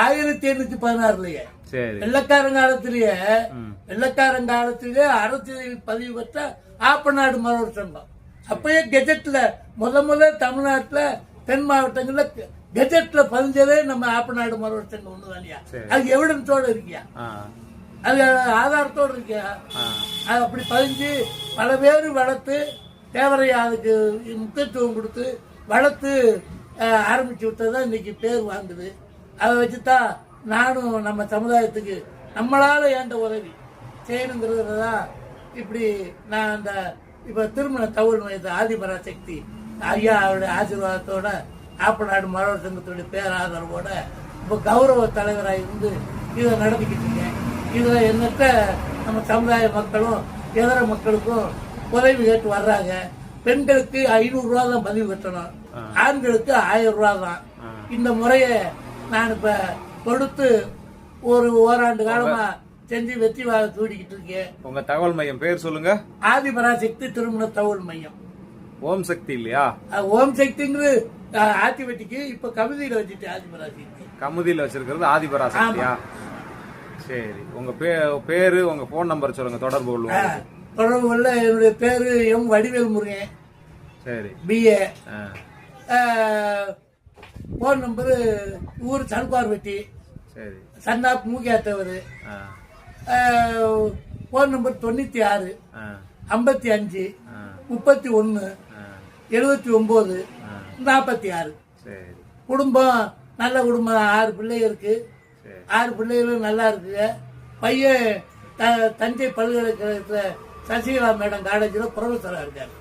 ஆயிரத்தி எண்ணூத்தி பதினாறுலயே. சரி. வெள்ளக்காரன் காலத்திலேயே ம். வெள்ளக்காரன் காலத்திலேயே அரசியல் பதிவு பெற்ற ஆப்பநாடு மரவர் சங்கம். அப்பயே கெஜெட்ல முத முத தமிழ்நாட்டுல தென் மாவட்டங்கள்ல கெஜெட்ல பதிஞ்சதே நம்ம ஆப்பநாடு மரவர் சங்கம் ஒண்ணுதானியா. அது எவிடன்ஸோட இருக்கியா? அது ஆதாரத்தோட இருக்கியா? அது அப்படி பதிஞ்சு பல பேர் வளர்த்து தேவரையா அதுக்கு முக்கியத்துவம் கொடுத்து வளர்த்து ஆரம்பிச்சு விட்டது தான் இன்னைக்கு பேர் வாங்குது. அதை வச்சு தான் நானும் நம்ம சமுதாயத்துக்கு நம்மளால ஏண்ட உதவி செய்யணுங்கிறதுல தான் இப்படி நான் அந்த இப்போ திருமண தகவல் மையத்தை ஆதிபராசக்தி ஐயா அவருடைய ஆசீர்வாதத்தோட ஆப்பநாடு மரவர் சங்கத்துடைய பேராதரவோட இப்போ கௌரவ தலைவராக இருந்து இதை நடத்திக்கிட்டு இருக்கேன். இதில் எண்ணற்ற நம்ம சமுதாய மக்களும் இதர மக்களுக்கும் உதவி கேட்டு வர்றாங்க. பெண்களுக்கு ஐநூறு ரூபா தான் பதிவு கட்டணும். ஆண்களுக்கு ஆயிரம் ரூபா தான் இந்த முறையை நான் இப்ப கொடுத்து ஒரு ஓராண்டு காலமா செஞ்சு வெற்றி வாக தூடிக்கிட்டு இருக்கேன். உங்க தகவல் மையம் பேர் சொல்லுங்க. ஆதிபராசக்தி திருமண தகவல் மையம். ஓம் சக்தி இல்லையா? ஓம் சக்திங்கிறது அஹ், ஆத்திவட்டிக்கு இப்ப கவிதையில வச்சுட்டு ஆதிபராசக்தி. கமுதியில் வச்சிருக்கிறது ஆதிபராசக்தியா? சரி உங்க பே- பேரு உங்க போன் நம்பர் சொல்லுங்க தொடர்பு கொள்வோம். தொடர்பு கொள்ள என்னுடைய பேரு எம் வடிவேல் முருகன். சரி. பிஏ ஃபோன் நம்பரு ஊர் சல்பார்வெட்டி சரி. சன்னாப் மூக்கியாத்தவர் ஃபோன் நம்பர் தொண்ணூற்றி ஆறு ஐம்பத்தி அஞ்சு முப்பத்தி ஒன்று எழுபத்தி ஒம்பது. நாற்பத்தி ஆறு குடும்பம் நல்ல குடும்பம். ஆறு பிள்ளைங்க இருக்கு. ஆறு பிள்ளைகளும் நல்லா இருக்குங்க. பையன் த தஞ்சை பல்கலைக்கழகத்தில் சசிகலா மேடம் காலேஜில் ப்ரொஃபஸராக இருக்காரு.